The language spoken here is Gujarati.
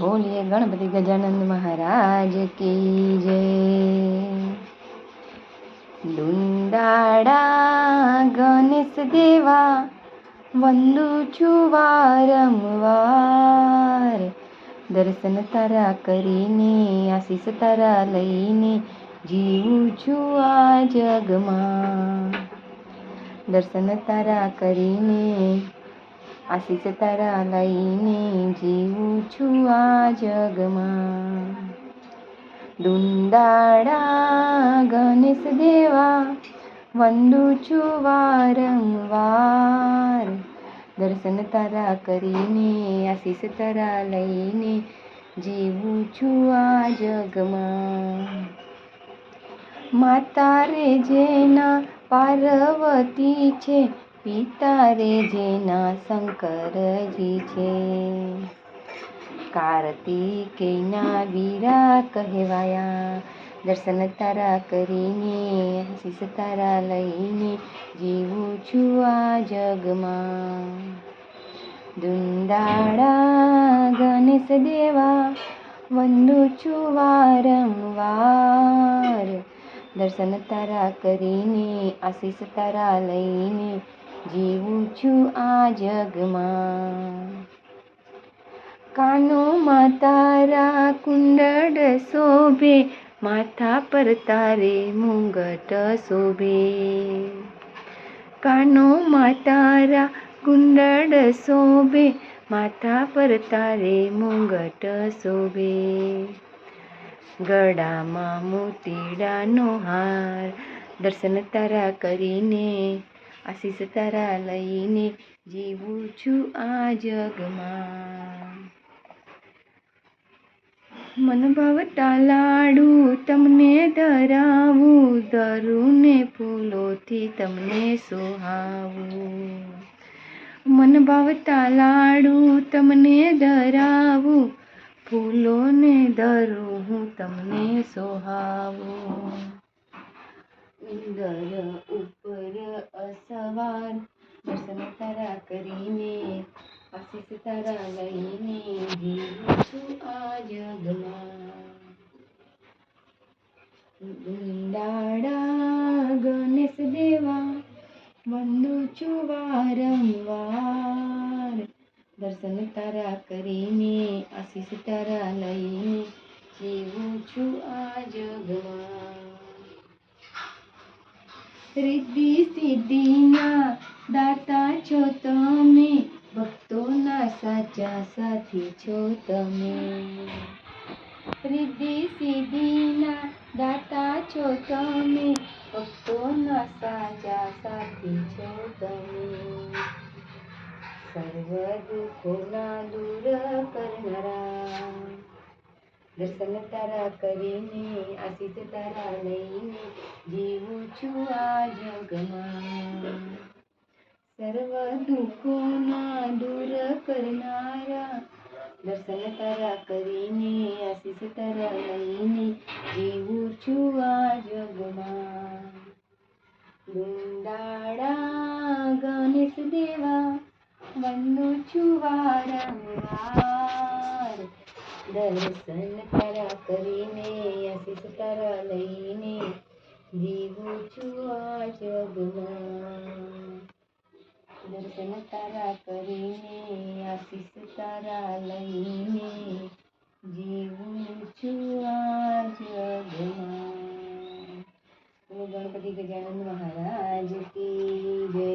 બોલીએ ગણપતિ ગજાનંદ મહારાજ કી જય. દુંદાડા ગણેશ દેવા, વંદુ છું વારંવાર દર્શન તારા કરીને, આશીષ તારા લઈને, જીવું છું આ જગમાં. દર્શન તારા કરીને આશીષ તારા લઈને જીવું છું આ જગમાં. દુંદાડા ગણેશ દેવા, વંદુ છું વારંવાર. દર્શન તારા કરીને, આશીષ તારા લઈને જીવું છું આ જગમાં. માતા રે જેના પાર્વતી છે પિતા રે જેના શંકરજી છે. કાર્તિકેયના વીરા કહેવાયા. દર્શન તારા કરીને આશીષ તારા લઈને જીવું છું આ જગમાં. દુંદાળા ગણેશ દેવા, વંદુ છું વારંવાર. દર્શન તારા કરીને, આશીષ તારા લઈને જીવું છું આ જગમાં. કાનોમાં તારા કુંડળ શોભે, માથા પર તારે મુંગટ શોભે. કાનોમાં તારા કુંડળ શોભે, માથા પર તારે મુંગટ શોભે. ગળામાં મોતીડાનો હાર, દર્શન તારા કરીને આશીષ તારા લઈને જીવું છું આ જગમાં. મન ભાવતા લાડુ તમને ધરાવું દરુને ફૂલોથી તમને સોહાવું. મન ભાવતા લાડુ તમને ધરાવું, ફૂલોને ધરું હું તમને સોહાવું. ઉંદર ઉપર અસવાર દર્શન તારા કરીને આશીષ તારા લઈને જીવું છું આ જગમાં ગુંદાડા ગણેશ દેવા વંદુ છું વારંવાર દર્શન તારા કરીને આશીષ તારા લઈને જીવું છું આ જગમાં રિદ્ધિ સિદ્ધિના દાતા છો તમે ભક્તોના સાચા સાથી છો તમે રિદ્ધિ સિદ્ધિના દાતા છો તમે ભક્તોના સાચા સાથી છો તમે સર્વ દુઃખોના દૂર કરનારા દર્શન તારા કરીને આશીષ તારા લઈને જીવું છું આ જગમાં સર્વ દુઃખોના તારા લઈને જીવું છું આ જગમાં ગુંદાળા ગણેશ દેવા વંદુ છું વારંવાર. દર્શન તારા કરીને, આશીષ તારા લઈને જીવું છું આ જગમાં દર્શન તારા કરીને, આશીષ તારા લઈને જીવું છું આ જગમાં ગણપતિ ગજાનંદ મહારાજ કી જય.